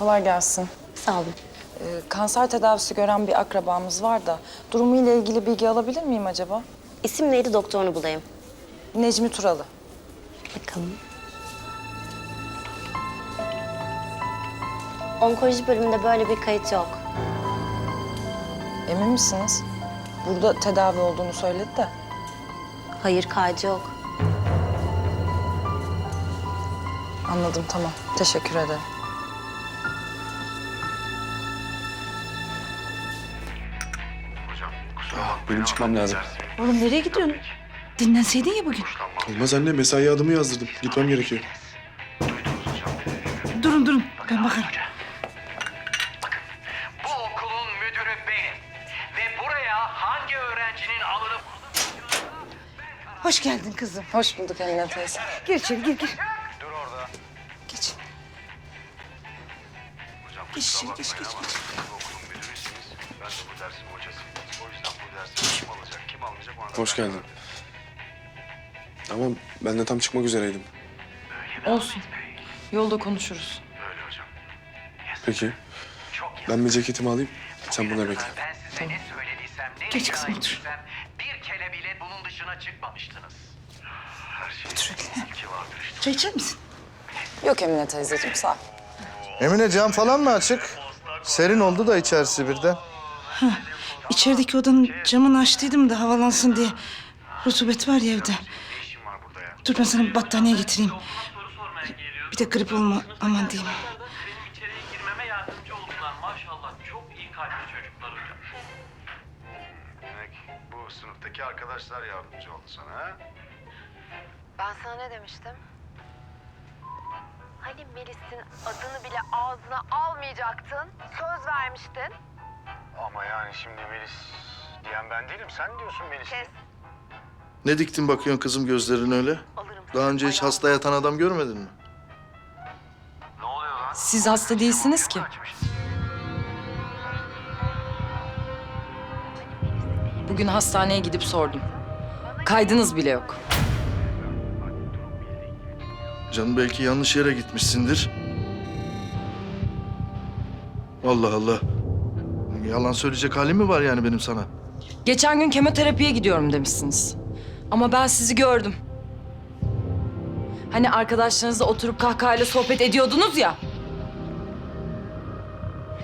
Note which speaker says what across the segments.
Speaker 1: Kolay gelsin.
Speaker 2: Sağ olun.
Speaker 1: Ee, kanser tedavisi gören bir akrabamız var da durumuyla ilgili bilgi alabilir miyim acaba?
Speaker 2: İsim neydi doktorunu bulayım.
Speaker 1: Necmi Turalı.
Speaker 2: Bakalım. Onkoloji bölümünde böyle bir kayıt yok.
Speaker 1: Emin misiniz? Burada tedavi olduğunu söyledi de.
Speaker 2: Hayır kaydı yok.
Speaker 1: Anladım tamam. Teşekkür ederim.
Speaker 3: Benim çıkmam lazım.
Speaker 4: Oğlum nereye gidiyorsun? Dinlenseydin ya bugün.
Speaker 3: Olmaz anne mesai adımı yazdırdım. Gitmem gerekiyor.
Speaker 4: Durun durun ben bakarım.
Speaker 5: Bu okulun müdürü benim. Ve buraya hangi öğrencinin alınıp
Speaker 4: Hoş geldin kızım.
Speaker 1: Hoş bulduk Emine teyze.
Speaker 4: Gir içeri gir gir.
Speaker 5: Dur orada.
Speaker 4: Geç.
Speaker 5: Hocam
Speaker 4: Geç içeri geç geç geç.
Speaker 5: ben de bu dersin hocasıyım. Kim alacak, kim almayacak o anda
Speaker 3: Hoş geldin.
Speaker 5: karar
Speaker 3: Ama ben de tam çıkmak üzereydim.
Speaker 1: Olsun. Yolda konuşuruz.
Speaker 5: Öyle hocam.
Speaker 3: Peki.
Speaker 5: Çok.
Speaker 3: Ben bir ceketimi alayım. Sen bunları bekle.
Speaker 5: Ben size ne söylediysem, ne
Speaker 4: Geç kızım, otur.
Speaker 5: ettiysem bir kere bile bunun dışına çıkmamıştınız. Her şey ki vardır işte.
Speaker 4: Çay içer misin?
Speaker 1: Yok Emine teyzeciğim sağ ol.
Speaker 6: Emine cam falan mı açık? Serin oldu da içerisi birden.
Speaker 4: İçerideki odanın camını açtıydım da havalansın diye. Rutubet var ya evde. Dur ben sana bir battaniye getireyim. Bir de grip olma aman diyeyim.
Speaker 5: bu sınıftaki arkadaşlar yardımcı oldu sana?
Speaker 7: Ben sana ne demiştim? Hani Melis'in adını bile ağzına almayacaktın. Söz vermiştin.
Speaker 5: Ama yani şimdi Melis diyen ben değilim. Sen diyorsun Melis.
Speaker 7: Kes.
Speaker 6: Ne diktin bakıyorsun kızım gözlerin öyle?
Speaker 7: Alırım.
Speaker 6: Daha önce hiç hasta yatan adam görmedin mi?
Speaker 5: Ne oluyor lan?
Speaker 1: Siz hasta değilsiniz ki. Bugün hastaneye gidip sordum. Kaydınız bile yok.
Speaker 6: Canım belki yanlış yere gitmişsindir. Allah Allah. Yalan söyleyecek halim mi var yani benim sana?
Speaker 1: Geçen gün kemoterapiye gidiyorum demişsiniz. Ama ben sizi gördüm. Hani arkadaşlarınızla oturup kahkahayla sohbet ediyordunuz ya.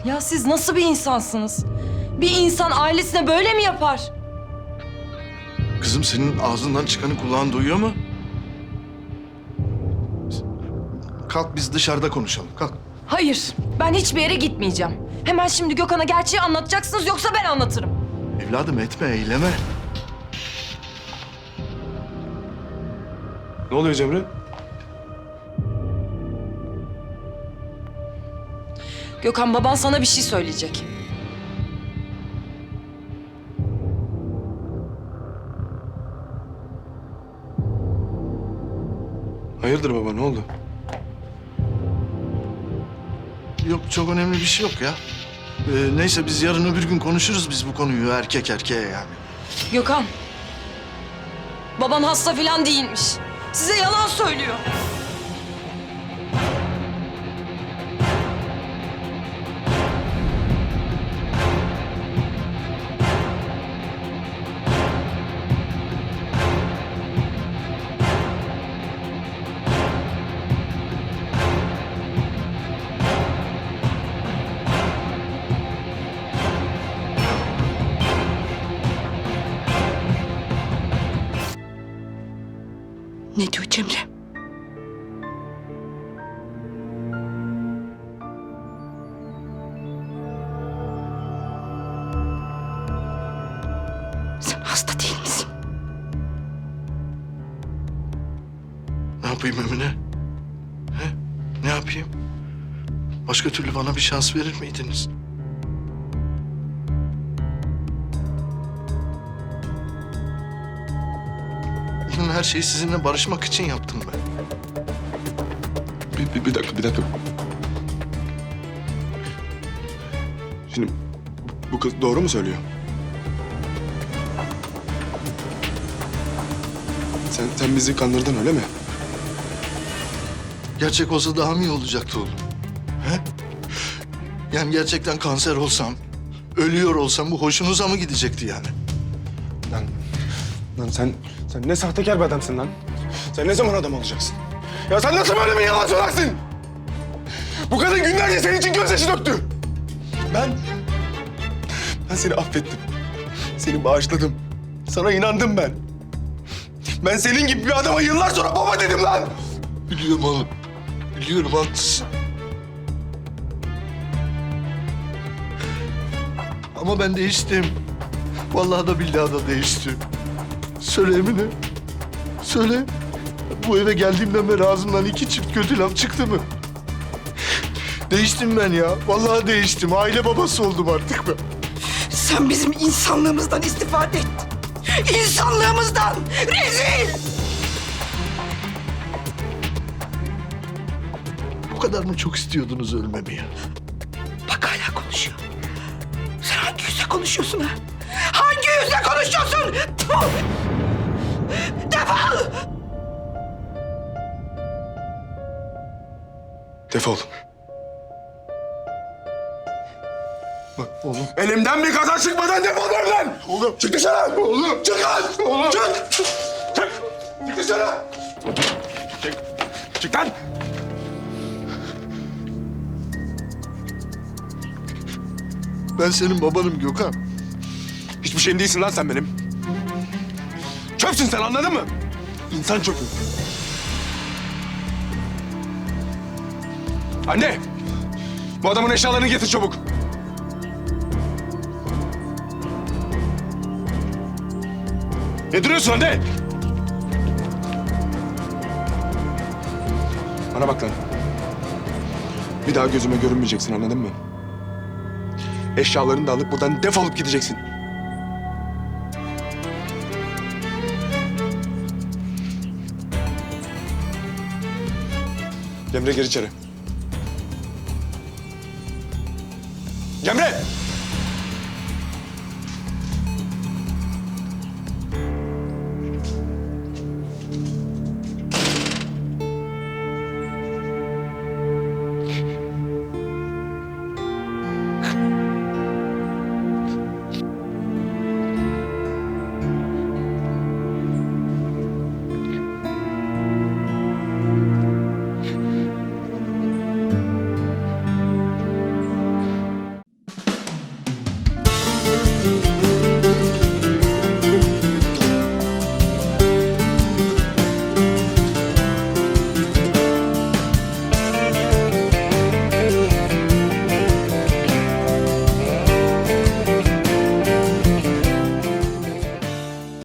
Speaker 1: Ya siz nasıl bir insansınız? Bir insan ailesine böyle mi yapar?
Speaker 6: Kızım senin ağzından çıkanı kulağın duyuyor mu? Kalk biz dışarıda konuşalım. Kalk.
Speaker 1: Hayır, ben hiçbir yere gitmeyeceğim. Hemen şimdi Gökhan'a gerçeği anlatacaksınız yoksa ben anlatırım.
Speaker 6: Evladım etme, eyleme.
Speaker 3: Ne oluyor Cemre?
Speaker 1: Gökhan baban sana bir şey söyleyecek.
Speaker 3: Hayırdır baba ne oldu?
Speaker 6: Yok çok önemli bir şey yok ya. Ee, neyse biz yarın öbür gün konuşuruz biz bu konuyu erkek erkeğe yani.
Speaker 1: Gökhan. Baban hasta falan değilmiş. Size yalan söylüyor.
Speaker 4: Ne diyor Cemre? Sen hasta değil misin?
Speaker 6: Ne yapayım Emine? He? Ne yapayım? Başka türlü bana bir şans verir miydiniz? Her şeyi sizinle barışmak için yaptım ben.
Speaker 3: Bir, bir, bir dakika bir dakika. Şimdi bu- kız doğru mu söylüyor? Sen, sen bizi kandırdın öyle mi?
Speaker 6: Gerçek olsa daha mı iyi olacaktı oğlum? He? Yani gerçekten kanser olsam, ölüyor olsam bu hoşunuza mı gidecekti yani?
Speaker 3: Lan, lan sen, sen ne sahtekar bir adamsın lan. Sen ne zaman adam olacaksın? Ya sen nasıl böyle bir yalan söylersin? Bu kadın günlerce senin için gözyaşı döktü. Ben, ben seni affettim. Seni bağışladım. Sana inandım ben. Ben senin gibi bir adama yıllar sonra baba dedim lan.
Speaker 6: Biliyorum oğlum. Biliyorum haklısın. Ama ben değiştim. Vallahi da billahi da değiştim. Söyle Emine. Söyle. Bu eve geldiğimden beri ağzımdan iki çift kötü laf çıktı mı? Değiştim ben ya. Vallahi değiştim. Aile babası oldum artık ben.
Speaker 4: Sen bizim insanlığımızdan istifade ettin. İnsanlığımızdan rezil!
Speaker 6: Bu kadar mı çok istiyordunuz ölmemi ya?
Speaker 4: Bak hala konuşuyor. Sen hangi yüzle konuşuyorsun ha? Yüzle konuşuyorsun? Tfu! Defol!
Speaker 3: Defol. Bak oğlum. Elimden bir kaza çıkmadan defol lan. Oğlum. Çık dışarı. Oğlum. Çık lan. Oğlum. Çık. Çık. Çık dışarı. Çık. Çık lan.
Speaker 6: Ben senin babanım Gökhan.
Speaker 3: Hiçbir şeyim değilsin lan sen benim. Çöpsün sen anladın mı? İnsan çöpü. Anne! Bu adamın eşyalarını getir çabuk. Ne duruyorsun anne? Bana bak lan. Bir daha gözüme görünmeyeceksin anladın mı? Eşyalarını da alıp buradan defolup gideceksin. Cemre gir içeri. Cemre!